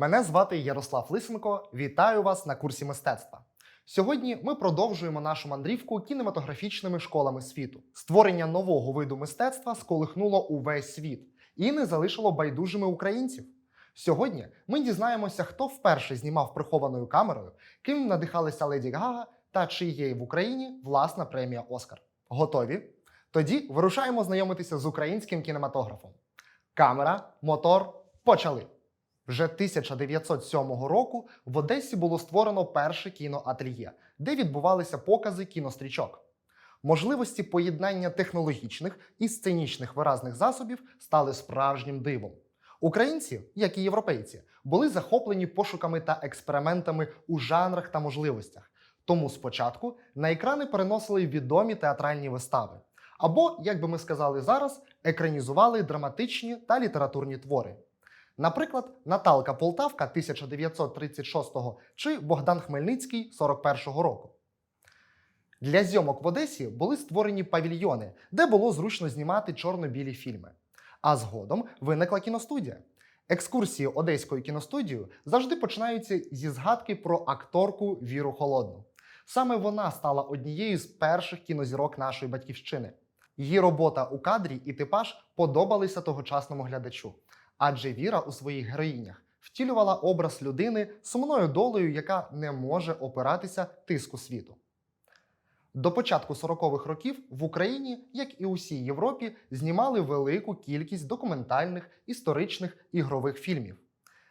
Мене звати Ярослав Лисенко. Вітаю вас на курсі мистецтва. Сьогодні ми продовжуємо нашу мандрівку кінематографічними школами світу. Створення нового виду мистецтва сколихнуло увесь світ і не залишило байдужими українців. Сьогодні ми дізнаємося, хто вперше знімав прихованою камерою, ким надихалися Леді Гага та чи є в Україні власна премія Оскар. Готові? Тоді вирушаємо знайомитися з українським кінематографом. Камера, мотор, почали. Вже 1907 року в Одесі було створено перше кіноательє, де відбувалися покази кінострічок. Можливості поєднання технологічних і сценічних виразних засобів стали справжнім дивом. Українці, як і європейці, були захоплені пошуками та експериментами у жанрах та можливостях. Тому спочатку на екрани переносили відомі театральні вистави, або, як би ми сказали зараз, екранізували драматичні та літературні твори. Наприклад, Наталка Полтавка 1936 чи Богдан Хмельницький 41-го року. Для зйомок в Одесі були створені павільйони, де було зручно знімати чорно-білі фільми. А згодом виникла кіностудія. Екскурсії Одеською кіностудією завжди починаються зі згадки про акторку Віру Холодну. Саме вона стала однією з перших кінозірок нашої батьківщини. Її робота у кадрі і типаж подобалися тогочасному глядачу, адже Віра у своїх героїнях втілювала образ людини сумною долею, яка не може опиратися тиску світу. До початку 40-х років в Україні, як і усій Європі, знімали велику кількість документальних, історичних ігрових фільмів.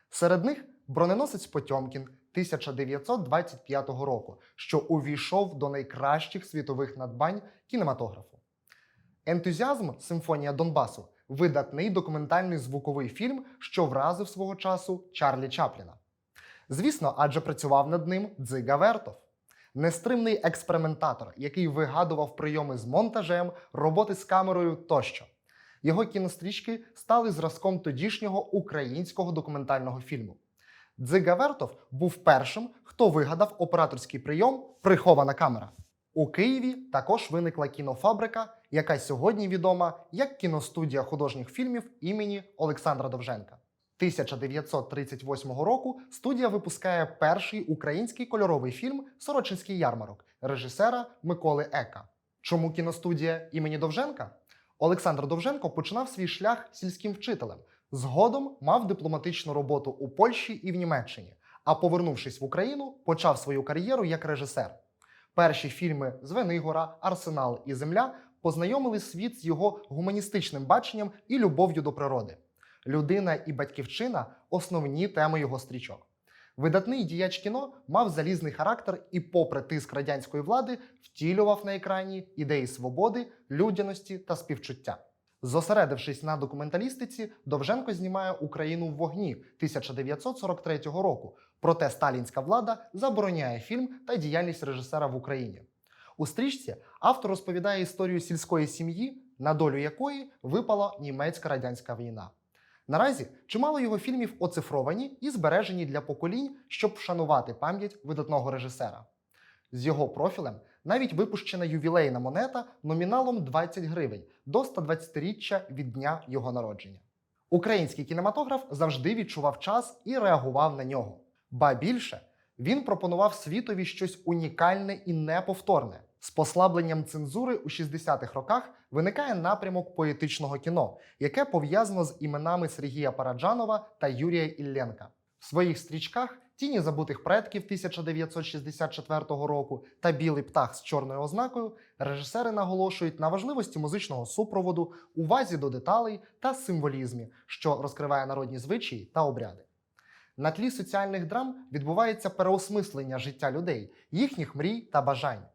Серед них броненосець Потьомкін 1925 року, що увійшов до найкращих світових надбань кінематографу. Ентузіазм Симфонія Донбасу видатний документальний звуковий фільм, що вразив свого часу Чарлі Чапліна. Звісно, адже працював над ним Дзига Вертов. Нестримний експериментатор, який вигадував прийоми з монтажем, роботи з камерою тощо. Його кінострічки стали зразком тодішнього українського документального фільму. Дзига Вертов був першим, хто вигадав операторський прийом прихована камера. У Києві також виникла кінофабрика, яка сьогодні відома як кіностудія художніх фільмів імені Олександра Довженка. 1938 року студія випускає перший український кольоровий фільм Сорочинський ярмарок режисера Миколи Ека. Чому кіностудія імені Довженка? Олександр Довженко починав свій шлях сільським вчителем. Згодом мав дипломатичну роботу у Польщі і в Німеччині. А повернувшись в Україну, почав свою кар'єру як режисер. Перші фільми Звенигора, Арсенал і Земля познайомили світ з його гуманістичним баченням і любов'ю до природи. Людина і батьківщина основні теми його стрічок. Видатний діяч кіно мав залізний характер і, попри тиск радянської влади, втілював на екрані ідеї свободи, людяності та співчуття. Зосередившись на документалістиці, Довженко знімає Україну в вогні 1943 року. Проте сталінська влада забороняє фільм та діяльність режисера в Україні. У стрічці автор розповідає історію сільської сім'ї, на долю якої випала німецька радянська війна. Наразі чимало його фільмів оцифровані і збережені для поколінь, щоб вшанувати пам'ять видатного режисера. З його профілем навіть випущена ювілейна монета номіналом 20 гривень до 120-річчя від дня його народження. Український кінематограф завжди відчував час і реагував на нього. Ба більше він пропонував світові щось унікальне і неповторне. З послабленням цензури у 60-х роках виникає напрямок поетичного кіно, яке пов'язано з іменами Сергія Параджанова та Юрія Ілленка. В своїх стрічках Тіні забутих предків 1964 року та Білий птах з чорною ознакою режисери наголошують на важливості музичного супроводу, увазі до деталей та символізмі, що розкриває народні звичаї та обряди. На тлі соціальних драм відбувається переосмислення життя людей, їхніх мрій та бажань.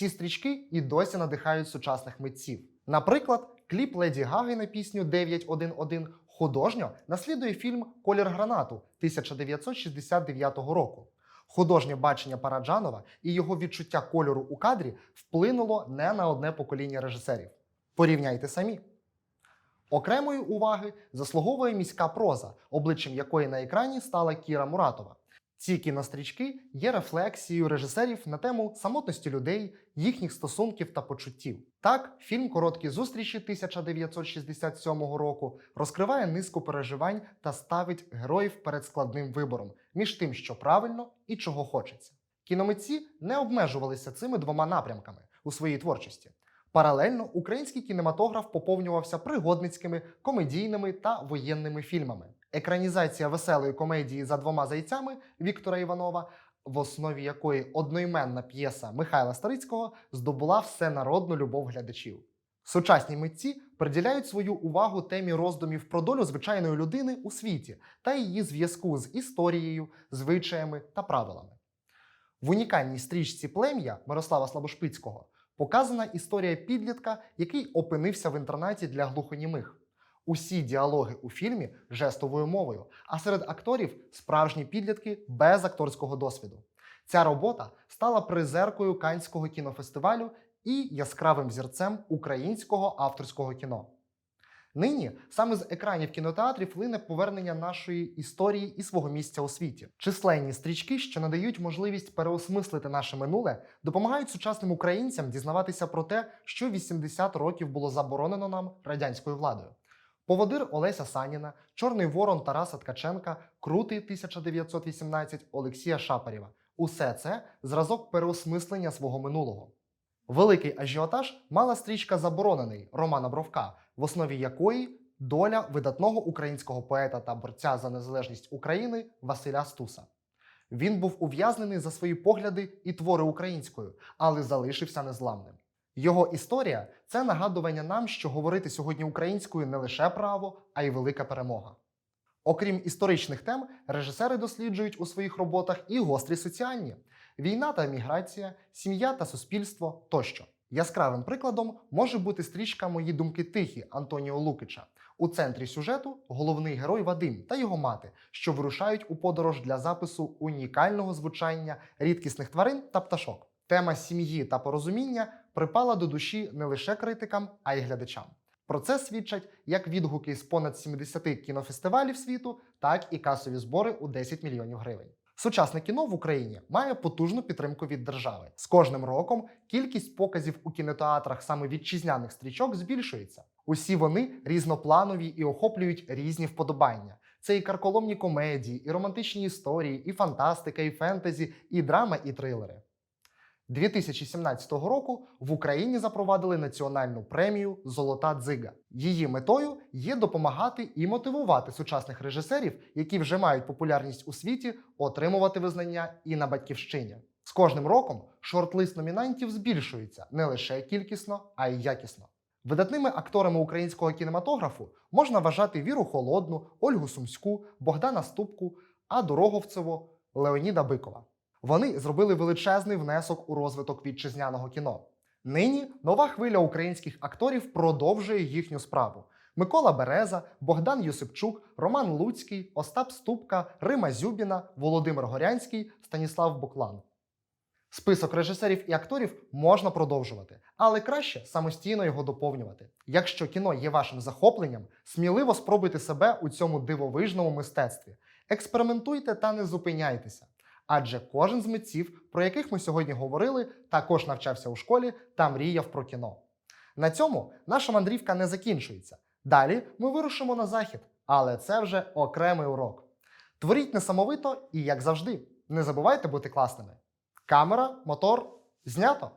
Ці стрічки і досі надихають сучасних митців. Наприклад, кліп Леді Гаги на пісню 911 художньо наслідує фільм Колір гранату 1969 року. Художнє бачення Параджанова і його відчуття кольору у кадрі вплинуло не на одне покоління режисерів. Порівняйте самі. Окремої уваги заслуговує міська проза, обличчям якої на екрані стала Кіра Муратова. Ці кінострічки є рефлексією режисерів на тему самотності людей, їхніх стосунків та почуттів. Так, фільм Короткі зустрічі 1967 року розкриває низку переживань та ставить героїв перед складним вибором між тим, що правильно і чого хочеться. Кіномитці не обмежувалися цими двома напрямками у своїй творчості. Паралельно український кінематограф поповнювався пригодницькими, комедійними та воєнними фільмами. Екранізація веселої комедії за двома зайцями Віктора Іванова, в основі якої одноіменна п'єса Михайла Старицького здобула всенародну любов глядачів. Сучасні митці приділяють свою увагу темі роздумів про долю звичайної людини у світі та її зв'язку з історією, звичаями та правилами. В унікальній стрічці плем'я Мирослава Слабошпицького показана історія підлітка, який опинився в інтернаті для глухонімих. Усі діалоги у фільмі жестовою мовою, а серед акторів справжні підлітки без акторського досвіду. Ця робота стала призеркою Канського кінофестивалю і яскравим зірцем українського авторського кіно. Нині саме з екранів кінотеатрів лине повернення нашої історії і свого місця у світі. Численні стрічки, що надають можливість переосмислити наше минуле, допомагають сучасним українцям дізнаватися про те, що 80 років було заборонено нам радянською владою. Поводир Олеся Саніна, Чорний Ворон Тараса Ткаченка, Крутий 1918 Олексія Шапарєва. Усе це зразок переосмислення свого минулого. Великий ажіотаж мала стрічка Заборонений Романа Бровка, в основі якої доля видатного українського поета та борця за незалежність України Василя Стуса. Він був ув'язнений за свої погляди і твори українською, але залишився незламним. Його історія це нагадування нам, що говорити сьогодні українською не лише право, а й велика перемога. Окрім історичних тем, режисери досліджують у своїх роботах і гострі соціальні війна та еміграція, сім'я та суспільство тощо. Яскравим прикладом може бути стрічка Мої думки тихі Антоніо Лукича. У центрі сюжету головний герой Вадим та його мати, що вирушають у подорож для запису унікального звучання рідкісних тварин та пташок. Тема сім'ї та порозуміння припала до душі не лише критикам, а й глядачам. Про це свідчать як відгуки з понад 70 кінофестивалів світу, так і касові збори у 10 мільйонів гривень. Сучасне кіно в Україні має потужну підтримку від держави. З кожним роком кількість показів у кінотеатрах саме вітчизняних стрічок збільшується. Усі вони різнопланові і охоплюють різні вподобання. Це і карколомні комедії, і романтичні історії, і фантастика, і фентезі, і драма, і трилери. 2017 року в Україні запровадили національну премію Золота дзига. Її метою є допомагати і мотивувати сучасних режисерів, які вже мають популярність у світі, отримувати визнання і на батьківщині. З кожним роком шорт-лист номінантів збільшується не лише кількісно, а й якісно. Видатними акторами українського кінематографу можна вважати Віру Холодну, Ольгу Сумську, Богдана Ступку, Аду Роговцеву, Леоніда Бикова. Вони зробили величезний внесок у розвиток вітчизняного кіно. Нині нова хвиля українських акторів продовжує їхню справу. Микола Береза, Богдан Юсипчук, Роман Луцький, Остап Ступка, Рима Зюбіна, Володимир Горянський, Станіслав Буклан. Список режисерів і акторів можна продовжувати, але краще самостійно його доповнювати. Якщо кіно є вашим захопленням, сміливо спробуйте себе у цьому дивовижному мистецтві. Експериментуйте та не зупиняйтеся. Адже кожен з митців, про яких ми сьогодні говорили, також навчався у школі та мріяв про кіно. На цьому наша мандрівка не закінчується. Далі ми вирушимо на захід, але це вже окремий урок. Творіть несамовито і, як завжди, не забувайте бути класними. Камера, мотор, знято.